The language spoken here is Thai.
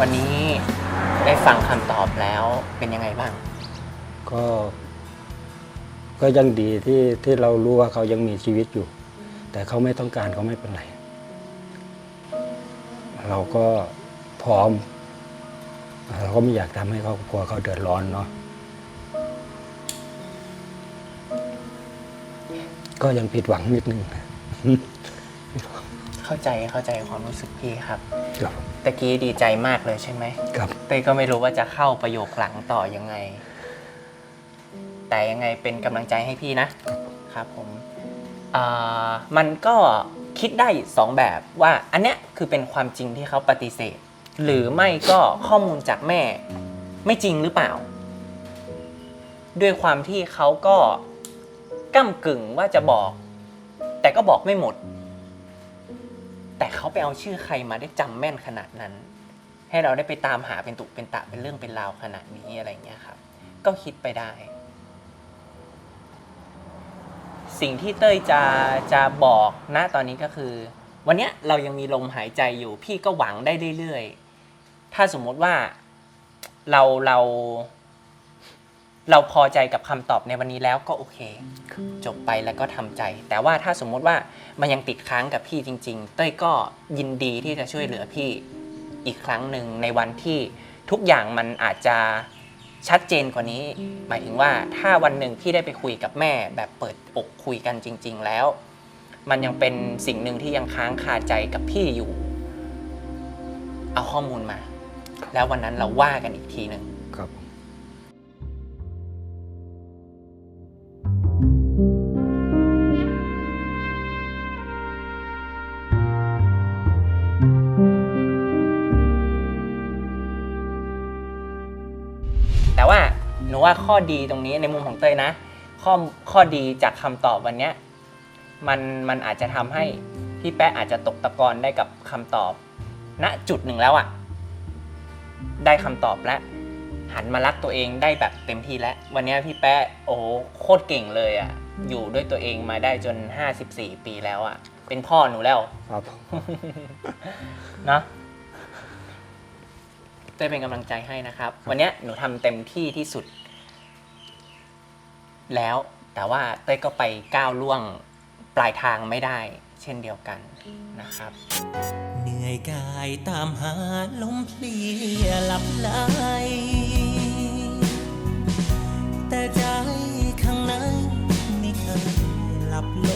วันนี้ได้ฟังคำตอบแล้วเป็นยังไงบ้าง ก็ ก็ยังดีที่ที่เรารู้ว่าเขายังมีชีวิตอยู่ แต่เขาไม่ต้องการเขาไม่เป็นไร เราก็พร้อม เราก็ไม่อยากทำให้ครอบครัวเขาเดือดร้อนเนาะก็ยังผิดหวังนิดนึง เข้าใจเข้าใจความรู้สึกพี่ครับครับตะกี้ดีใจมากเลยใช่ไหมครับเต้ยก็ไม่รู้ว่าจะเข้าประโยคหลังต่อยังไง แต่ยังไงเป็นกำลังใจให้พี่นะครับผมอ่ามันก็คิดได้สองแบบว่าอันเนี้ยคือเป็นความจริงที่เขาปฏิเสธ หรือไม่ก็ข้อมูลจากแม่ ไม่จริงหรือเปล่า ด้วยความที่เขาก็ก้ากึ่งว่าจะบอก แต่ก็บอกไม่หมด แต่เขาไปเอาชื่อใครมาได้จำแม่นขนาดนั้น ให้เราได้ไปตามหาเป็นตุเป็นตะเป็นเรื่องเป็นราวขนาดนี้อะไรเงี้ยครับ ก็คิดไปได้ สิ่งที่เต้ยจะจะบอกนะตอนนี้ก็คือ วันเนี้ยเรายังมีลมหายใจอยู่ พี่ก็หวังได้เรื่อยๆ ถ้าสมมติว่าเราเรา เราพอใจกับคำตอบในวันนี้แล้วก็โอเค จบไปแล้วก็ทำใจ แต่ว่าถ้าสมมุติว่ามันยังติดค้างกับพี่จริง ๆ เต้ยก็ยินดีที่จะช่วยเหลือพี่อีกครั้งหนึ่งในวันที่ทุกอย่างมันอาจจะชัดเจนกว่านี้ หมายถึงว่าถ้าวันหนึ่งพี่ได้ไปคุยกับแม่ แบบเปิดอกคุยกันจริง ๆ แล้ว มันยังเป็นสิ่งหนึ่งที่ยังค้างคาใจกับพี่อยู่ เอาข้อมูลมา แล้ววันนั้นเราว่ากันอีกทีหนึ่ง หนูว่าข้อดีตรงนี้ในมุมของเต้ยนะ ข้อข้อดีจากคำตอบวันเนี้ยมันมันอาจจะทำให้พี่แป๊ะอาจจะตกตะกอนได้กับคำตอบ ณจุดหนึ่งแล้วอะ่ะได้คำตอบแล้ว หันมารักตัวเองได้แบบเต็มที่แล้ว วันเนี้ยพี่แป๊ะโอ้โหโคตรเก่งเลยอะ่ะอยู่ด้วยตัวเองมาได้จน 54 ปีแล้วอะ่ะเป็นพ่อหนูแล้ว ครับ เนาะ เต้ยเป็นกำลังใจให้นะครับ วันเนี้ยหนูทำเต็มที่ที่สุด แล้วแต่ว่าเต้ยก็ไปก้าวล่วงปลายทางไม่ได้ เช่นเดียวกันนะครับ เหนื่อยกายตามหาลมเพลียหลับไหลแต่ใจข้างในไม่เคยหลับลงนั่ง